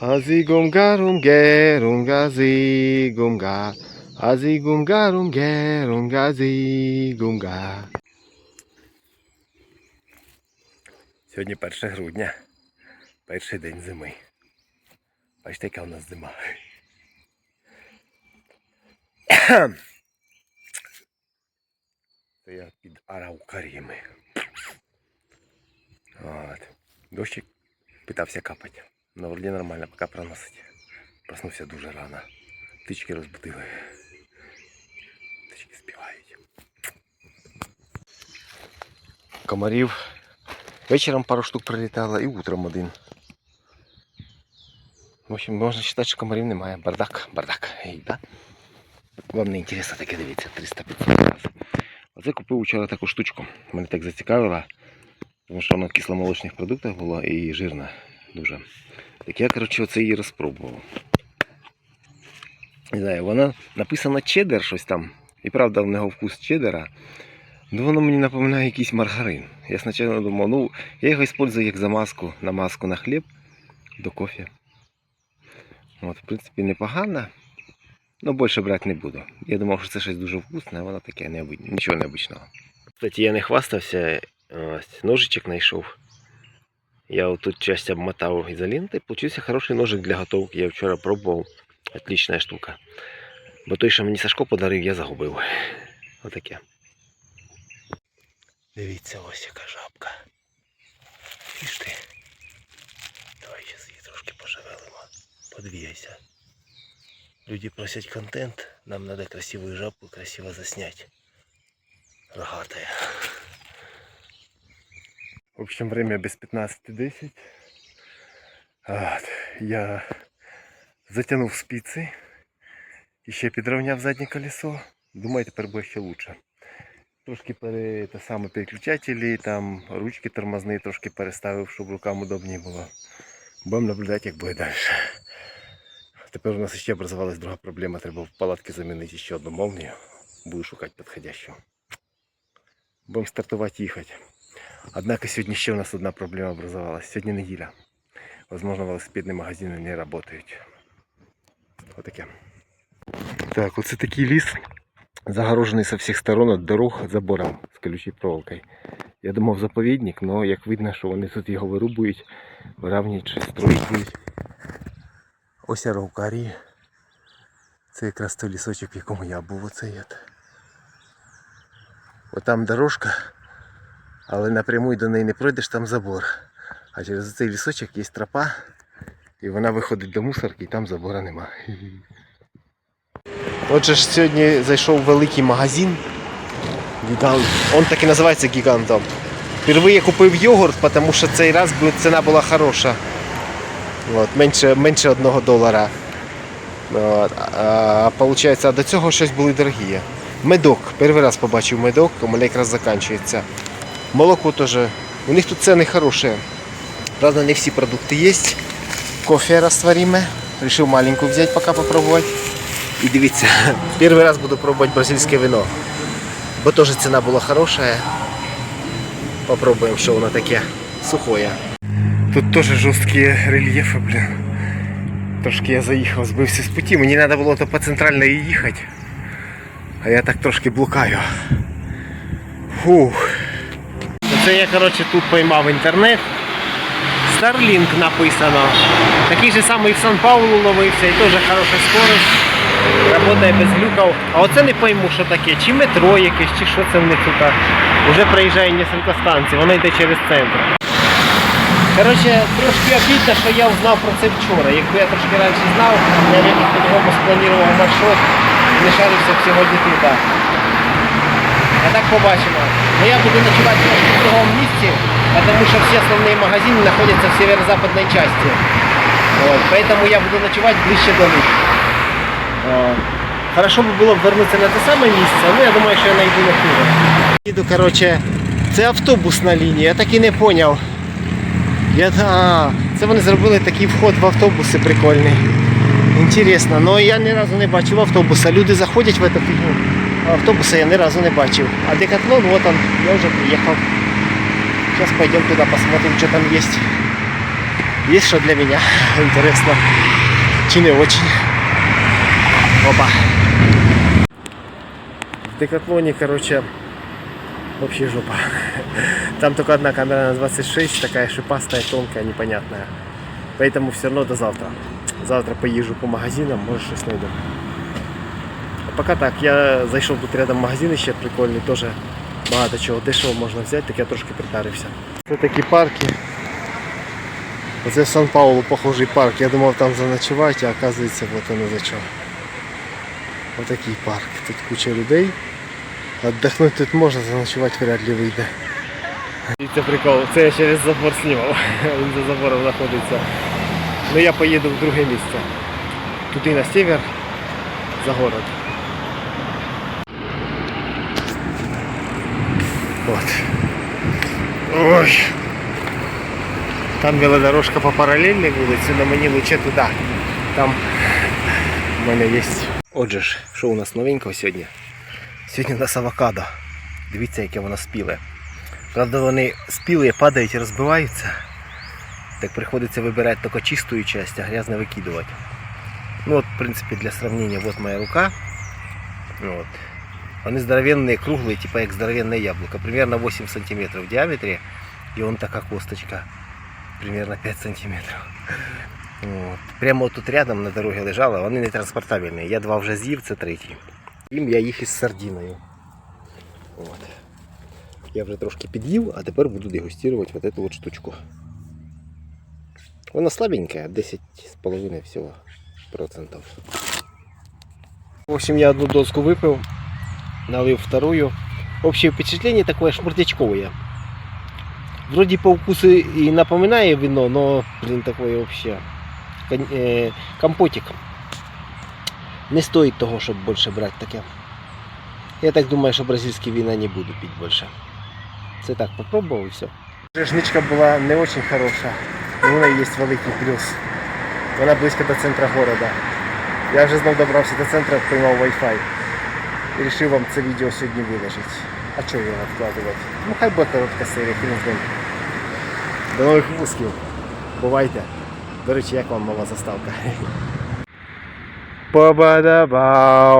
Азигумгарум герунгази-гумга. Азигумгарум герунгази-гумга. Сьогодні 1 грудня. Перший день зими. Бачите, яка у нас зима. Це я під Араукаріми. От. Дощик питався капати. Но вроді нормально, поки проносить. Проснувся дуже рано. Птички розбудили. Птички співають. Комарів. Вечором пару штук прилітало і утром один. В общем, можна вважати, що комарів немає. Бардак, бардак. Ей, да? Вам не інтересно таке дивіться, 300-500 разів. Оце купив вчора таку штучку. Мене так зацікавило, тому що вона в кисломолочних продуктах була і жирна дуже. Так я, коротше, оце її розпробував. Не знаю, вона написана чеддер щось там. І правда, в нього вкус чеддера. Ну воно мені напоминає якийсь маргарин. Я спочатку думав, ну, я його використовую як замазку, намазку на хліб до кофе. От, в принципі, непогано. Ну, більше брати не буду. Я думав, що це щось дуже вкусне, а воно таке необичне, нічого необичного. Кстати, я не хвастався, ось, ножичок знайшов. Я вот тут часть обмотал изолентой. Получился хороший ножик для готовки. Я вчора пробував. Отличная штука. Бо той, що мені Сашко подарив, я загубив. Отаке. Дивіться, ось яка жабка. Фіш ти. Давай зараз її трошки пошевелимо. Подвігайся. Люди просять контент. Нам надо красивую жабку красиво заснять. Рогатая. В общем, время без 15.10. Я затягнув спиці і ще підрівняв заднє колесо. Думаю, тепер буде ще лучше. Трошки пере, те саме переключателі, там ручки тормозні трошки переставив, щоб рукам удобніше було. Будемо наблюдати, як буде далі. Тепер у нас ще образувалась друга проблема. Треба в палатці замінити ще одну молнію. Буду шукати підходящу. Будемо стартувати їхати. Однако сьогодні ще у нас одна проблема образовалась. Сьогодні неділя. Возможно, велосипедні магазини не працюють. Отаке. Так, оце такий ліс, загорожений со всіх сторон від дорог забором з колючою проволокою. Я думав заповідник, але як видно, що вони тут його вирубують, виравнюють, щось строїть. Ось араукарі. Це якраз той лісочок, в якому я був оцей. от. Отам дорожка. Але напряму до неї не пройдеш, там забор. А через цей лісочок є тропа, і вона виходить до мусорки, і там забора нема. Отже ж сьогодні зайшов великий магазин. Гігант. Он так і називається гігантом. Впервые купив йогурт, тому що цей раз ціна була хороша. От, менше, менше одного долара. От, а, получається, до цього щось були дорогі. Медок. Перший раз побачив медок, у мене якраз закінчується. Молоко тоже. У них тут цены хорошие. Правда, не все продукты есть. Кофе растворимое. Решил маленькую взять пока попробовать. И дивіться, первый раз буду пробовать бразильское вино. Бо тоже цена была хорошая. Попробуем, что оно таке сухое. Тут тоже жесткие рельефы, блин. Трошки я заїхав, збився з путі. Мені треба було то по центральної їхати. А я так трошки блукаю. Фух. Це я коротше тут поймав інтернет. Starlink написано. Такий же самий в Сан-Паулу ловився і теж хороша скорость. Работає без глюків. А оце не пойму, що таке. Чи метро якесь, чи що це в них тут. Уже проїжджає кілька станцій, воно йде через центр. Коротше, трошки обідно, що я узнав про це вчора. Якби я трошки раніше знав, я якось по-другому спланував маршрут і не шарився б сьогодні тут. А так побачимо. Но я буду ночевать трошки в другому місці, потому что все основные магазины находятся в северо-западной части. Вот, поэтому я буду ночевать ближче до них. Вот. Хорошо би було б вернутися на те саме місце, але я думаю, що я знайду на хуже. Їду, коротше, це автобусна лінія, я так і не зрозумів. Я, а, це вони зробили такий вход в автобуси прикольний. Інтересно, але я ні разу не бачив автобуса. Люди заходять в эту фігню. Автобуса я ни разу не бачив. А Декатлон, вот он, я уже приехал. Сейчас пойдем туда посмотрим, что там есть. Есть что для меня интересно. Чи не очень. Опа. В Декатлоне, короче, вообще жопа. Там только одна камера на 26, такая шипастая, тонкая, непонятная. Поэтому все равно до завтра. Завтра поезжу по магазинам, может что найду. А пока так, я зайшов тут рядом магазин ще прикольний, теж багато чого дешево можна взяти, так я трошки притарився. Це такі парки. Оце в Сан-Паулу похожий парк. Я думав там заночувати, а оказується вот воно за чого. Отакий парк. Тут куча людей. Отдохнути тут можна, заночувати вряд ли вийде. І це прикол, це я через забор знімав. Він за забором знаходиться. Ну я поїду в друге місце. Туди на север, за город. От. Ой. Там велодорожка по паралельній вулиці, але мені лучше туди. Там в мене є. Отже ж, що у нас новенького сьогодні? Сьогодні у нас авокадо. Дивіться, яке воно спіле. Правда, вони спілі, падають і розбиваються. Так приходиться вибирати тільки чисту частину, а грязне викидувати. Ну от, в принципі, для сравнения, вот моя рука. Вот. Вони здоровенные, круглые, типа як здоровенное яблоко. Примерно 8 сантиметров в диаметре. И он така косточка. Примерно 5 сантиметров. Вот. Прямо от тут рядом на дорогі лежала, вони не транспортабельні. Я два вже з'їв, це третій. Їм я їх із сардиною. От. Я вже трошки під'їв, а тепер буду дегустувати вот эту вот штучку. Вона слабенькая, 10,5 всього процентов. В общем, я одну доску выпил, налил вторую. Общее впечатление такое шмурдячковое. Вроде по вкусу и напоминает вино, но, блин, такое вообще э, компотик. Не стоит того, чтобы больше брать таке. Я так думаю, що бразильські вина не буду пить больше. Це так попробував і все. Жничка була не дуже хороша. але в неї є великий плюс. Вона близько до центру города. Я вже знов добрався до центру, приймав Wi-Fi. Вирішив вам це відео сьогодні виложити. А чого його відкладувати? Ну хай буде коротка серія, хрен з ним. До нових випусків. Бувайте. До речі, як вам нова заставка? Па-ба-да-бау.